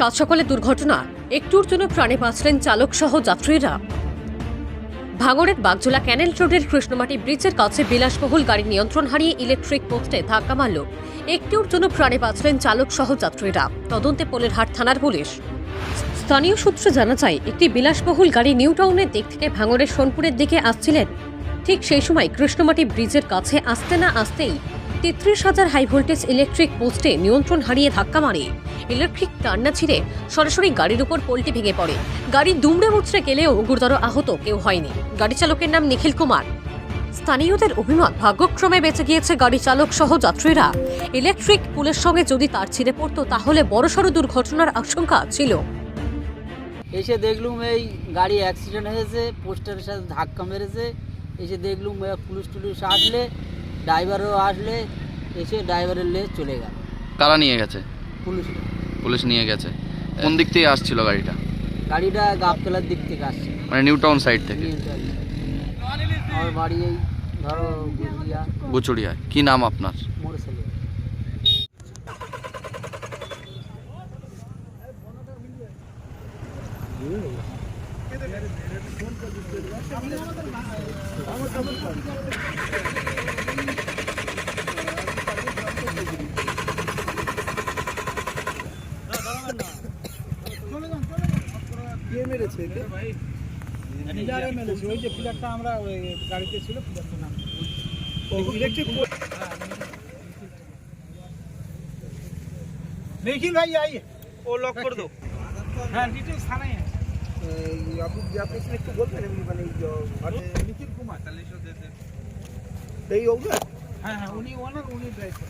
সাত সকালে দুর্ঘটনা। একটুর জন্য প্রাণে বাঁচলেন চালক সহ যাত্রীরা। ভাঙড়ের বাগজোলা ক্যানেল রোডের কৃষ্ণমাটি ব্রিজের কাছে বিলাসবহুল গাড়ি নিয়ন্ত্রণ হারিয়ে ইলেকট্রিক পোস্টে ধাক্কা মারল। একটুর জন্য প্রাণে বাঁচলেন চালক সহ যাত্রীরা। তদন্তে পোলেরহাট থানার পুলিশ। স্থানীয় সূত্রে জানা যায়, একটি বিলাসবহুল গাড়ি নিউ টাউনের দিক থেকে ভাঙড়ের সোনপুরের দিকে আসছিলেন। ঠিক সেই সময় কৃষ্ণমাটি ব্রিজের কাছে আসতে না আসতেই তেত্রিশ হাজার হাই ভোল্টেজ ইলেকট্রিক পোস্টে নিয়ন্ত্রণ হারিয়ে ধাক্কা মারে। ইলেকট্রিক টান্না ছিঁড়ে সরাসরি গাড়ির উপর পোলটি ভেঙে পড়ে। গাড়ি দুমড়ে মুচড়ে গেলেও গুরুতর আহত কেউ হয়নি। গাড়ি চালকের নাম নিখিল কুমার। স্থানীয়দের অভিমত, ভাগ্যক্রমে বেঁচে গিয়েছে গাড়ি চালক সহ যাত্রীরা। ইলেকট্রিক পুলের সঙ্গে যদি তার ছিঁড়ে পড়তো, তাহলে বড়সড় দুর্ঘটনার আশঙ্কা ছিল। এসে দেখলুম এই গাড়ি অ্যাক্সিডেন্ট হয়েছে, পোস্টারের সাথে ধাক্কা মেরেছে। এসে দেখলুম পুলিশ টুলিশ আসলে ড্রাইভারও আসলে এসে ড্রাইভারের লে চলে গেল। কারা নিয়ে গেছে? পুলিশ। পুলিশ নিয়ে গেছে। কোন দিক থেকে আসছিল গাড়িটা? গাড়িটা গাবতলার দিক থেকে আসছে। মানে নিউ টাউন সাইড থেকে? আমার বাড়ি এই ধরো গুচুড়িয়ায় কি নাম আপনার? মোরসেলে পিলারে মেরেছে ওই যে পিলারটা আমরা ওই গাড়িতে ছিল পিলারটা নাম ইলেকট্রিক लेकिन भाई आइए वो लॉक कर दो हाँ डिटेल्स थाना ही है আপনি আপনি একটু বলবেন এমনি মানে এই যে निखिल कुमार चालीस देते এই ওগুলো हाँ हाँ उन्हीं ओनर उन्हीं ड्राइवर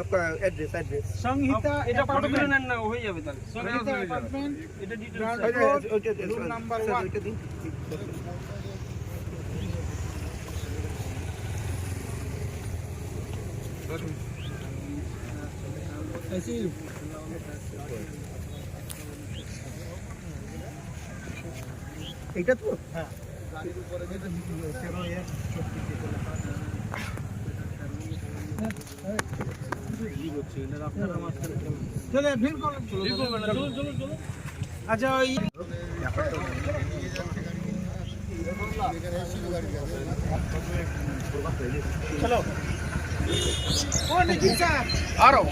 আপনার অ্যাড্রেস অ্যাড্রেস সংহিতা এটা ফটোগুলো নেন না হয়ে যাবে তাহলে সংহিতা অ্যাপার্টমেন্ট এটা ডিটেইলস রুম নাম্বার 1 ऐसी এটা তো হ্যাঁ গাড়ির উপরে যেটা মিটিং হয়েছে আচ্ছা ওই চলো। ও নিখিল স্যার। আরও